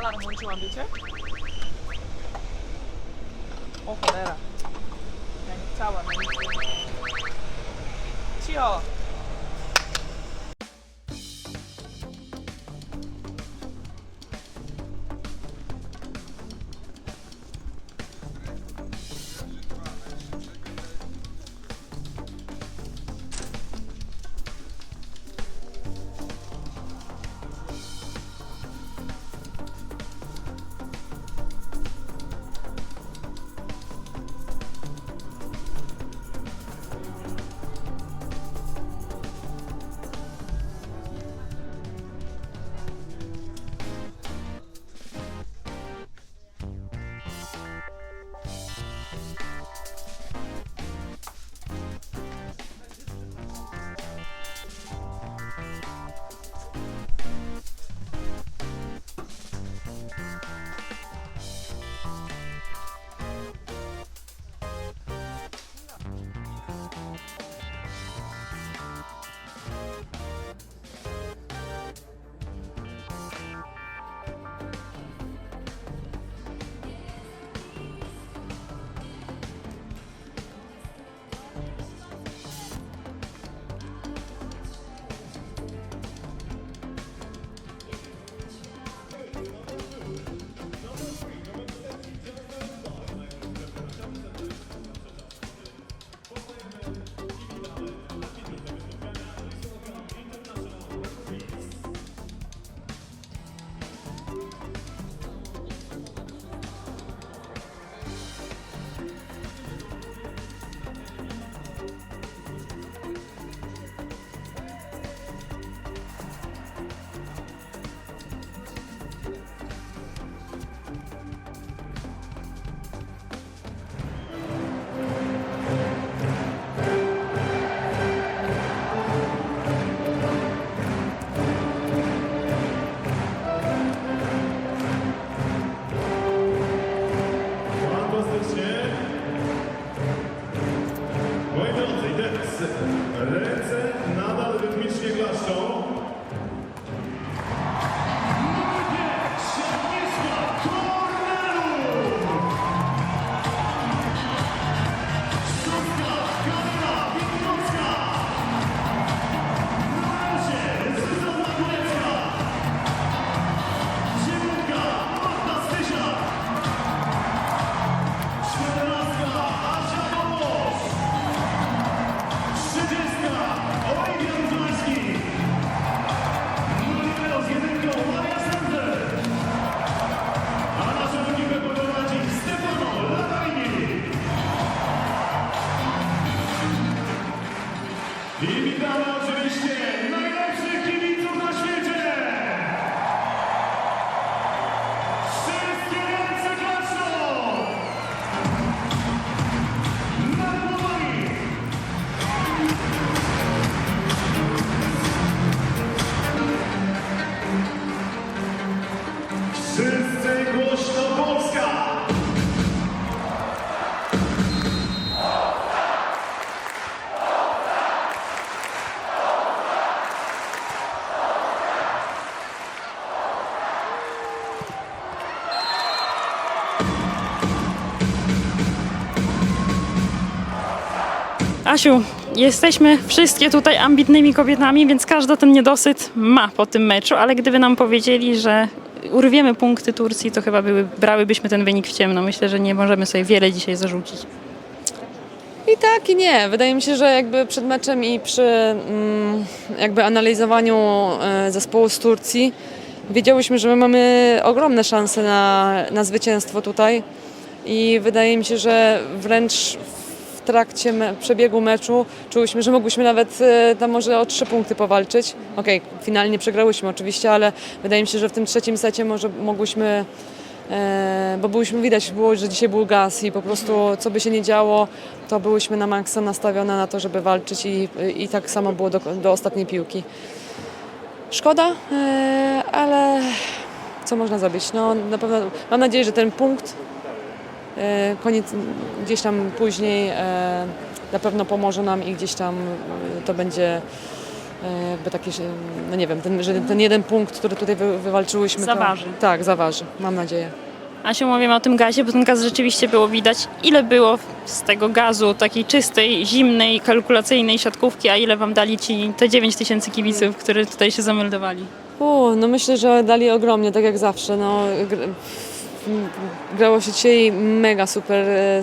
Alarm włączyłam, wiecie? O cholera. Ja nie chciałam. Ja nie chciałam. Asiu, jesteśmy wszystkie tutaj ambitnymi kobietami, więc każda ten niedosyt ma po tym meczu, ale gdyby nam powiedzieli, że urwiemy punkty Turcji, to chyba były, brałybyśmy ten wynik w ciemno. Myślę, że nie możemy sobie wiele dzisiaj zarzucić. I tak i nie. Wydaje mi się, że jakby przed meczem i przy mm, jakby analizowaniu e, zespołu z Turcji wiedziałyśmy, że my mamy ogromne szanse na, na zwycięstwo tutaj i wydaje mi się, że wręcz w trakcie me, przebiegu meczu czułyśmy, że mogłyśmy nawet e, tam może o trzy punkty powalczyć. Okej, finalnie przegrałyśmy oczywiście, ale wydaje mi się, że w tym trzecim secie może mogłyśmy E, bo byłyśmy widać było, że dzisiaj był gaz i po prostu co by się nie działo, to byłyśmy na maksa nastawione na to, żeby walczyć i, i tak samo było do, do ostatniej piłki. Szkoda, e, ale co można zrobić? No, na pewno mam nadzieję, że ten punkt koniec gdzieś tam później e, na pewno pomoże nam i gdzieś tam e, to będzie e, jakby taki, że, no nie wiem, ten, że ten jeden punkt, który tutaj wy, wywalczyłyśmy, Zaważy. To, tak, zaważy, mam nadzieję. Asiu, mówimy o tym gazie, bo ten gaz rzeczywiście było widać. Ile było z tego gazu takiej czystej, zimnej, kalkulacyjnej siatkówki, a ile wam dali ci te 9 tysięcy kibiców, które tutaj się zameldowali? U, no myślę, że dali ogromnie, tak jak zawsze. No, grało się dzisiaj mega super, e, e,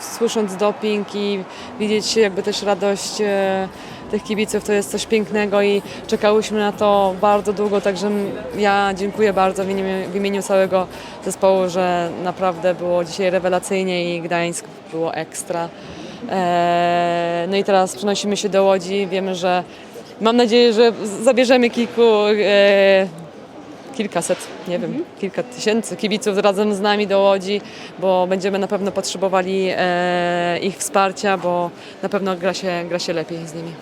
słysząc doping i widzieć jakby też radość e, tych kibiców, to jest coś pięknego i czekałyśmy na to bardzo długo, także ja dziękuję bardzo w imieniu, w imieniu całego zespołu, że naprawdę było dzisiaj rewelacyjnie i Gdańsk było ekstra. No i teraz przenosimy się do Łodzi, wiemy, że Mam nadzieję, że zabierzemy kilku, kilkaset, nie wiem, kilka tysięcy kibiców razem z nami do Łodzi, bo będziemy na pewno potrzebowali e, ich wsparcia, bo na pewno gra się, gra się lepiej z nimi.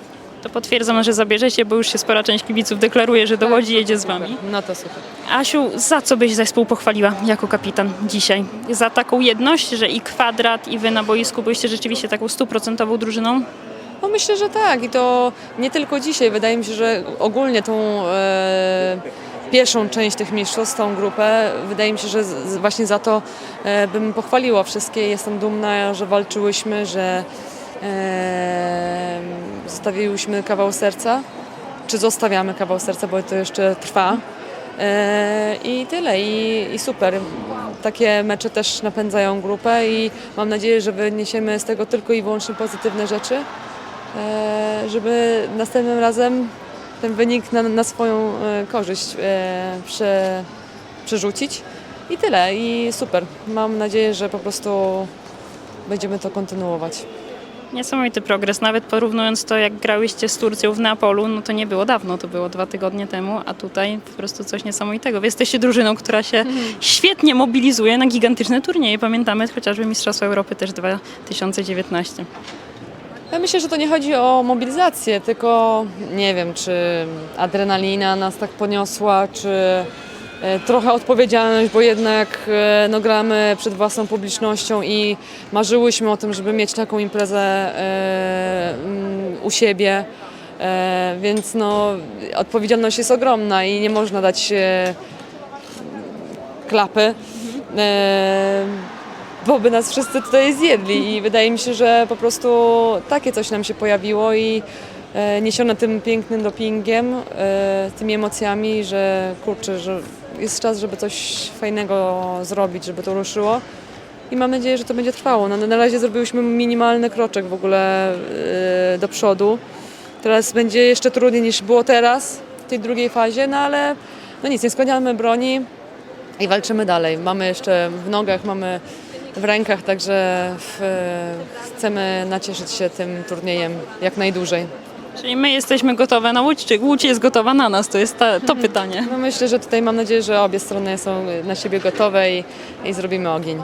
To potwierdzam, że zabierzecie, bo już się spora część kibiców deklaruje, że do Łodzi jedzie z wami. No to super. Asiu, za co byś zespół pochwaliła jako kapitan dzisiaj? Za taką jedność, że i kwadrat, i wy na boisku byliście rzeczywiście taką stuprocentową drużyną? No myślę, że tak i to nie tylko dzisiaj. Wydaje mi się, że ogólnie tą e, pierwszą część tych mistrzostw, tą grupę, wydaje mi się, że właśnie za to e, bym pochwaliła wszystkie. Jestem dumna, że walczyłyśmy, że e, zostawiłyśmy kawał serca, czy zostawiamy kawał serca, bo to jeszcze trwa. E, I tyle, i, i super. Takie mecze też napędzają grupę i mam nadzieję, że wyniesiemy z tego tylko i wyłącznie pozytywne rzeczy żeby następnym razem ten wynik na, na swoją e, korzyść e, prze, przerzucić. I tyle, i super. Mam nadzieję, że po prostu będziemy to kontynuować. Niesamowity progres, nawet porównując to, jak grałyście z Turcją w Neapolu, no to nie było dawno, to było dwa tygodnie temu, a tutaj po prostu coś niesamowitego. Wy jesteście drużyną, która się świetnie mobilizuje na gigantyczne turnieje. Pamiętamy chociażby Mistrzostwa Europy też 2019. Ja myślę, że to nie chodzi o mobilizację, tylko nie wiem, czy adrenalina nas tak poniosła, czy e, trochę odpowiedzialność, bo jednak e, no, gramy przed własną publicznością i marzyłyśmy o tym, żeby mieć taką imprezę e, mm, u siebie. Więc no, odpowiedzialność jest ogromna i nie można dać klapy. Bo by nas wszyscy tutaj zjedli i wydaje mi się, że po prostu takie coś nam się pojawiło i e, niesione tym pięknym dopingiem, e, tymi emocjami, że kurczę, że jest czas, żeby coś fajnego zrobić, żeby to ruszyło i mam nadzieję, że to będzie trwało. No, na razie zrobiłyśmy minimalny kroczek w ogóle e, do przodu. Teraz będzie jeszcze trudniej niż było teraz w tej drugiej fazie, no ale no nic, nie składamy broni i walczymy dalej. Mamy jeszcze w nogach, mamy w rękach, także w, chcemy nacieszyć się tym turniejem jak najdłużej. Czyli my jesteśmy gotowe na Łódź, czy Łódź jest gotowa na nas? To jest ta, to pytanie. No myślę, że tutaj mam nadzieję, że obie strony są na siebie gotowe i, i zrobimy ogień.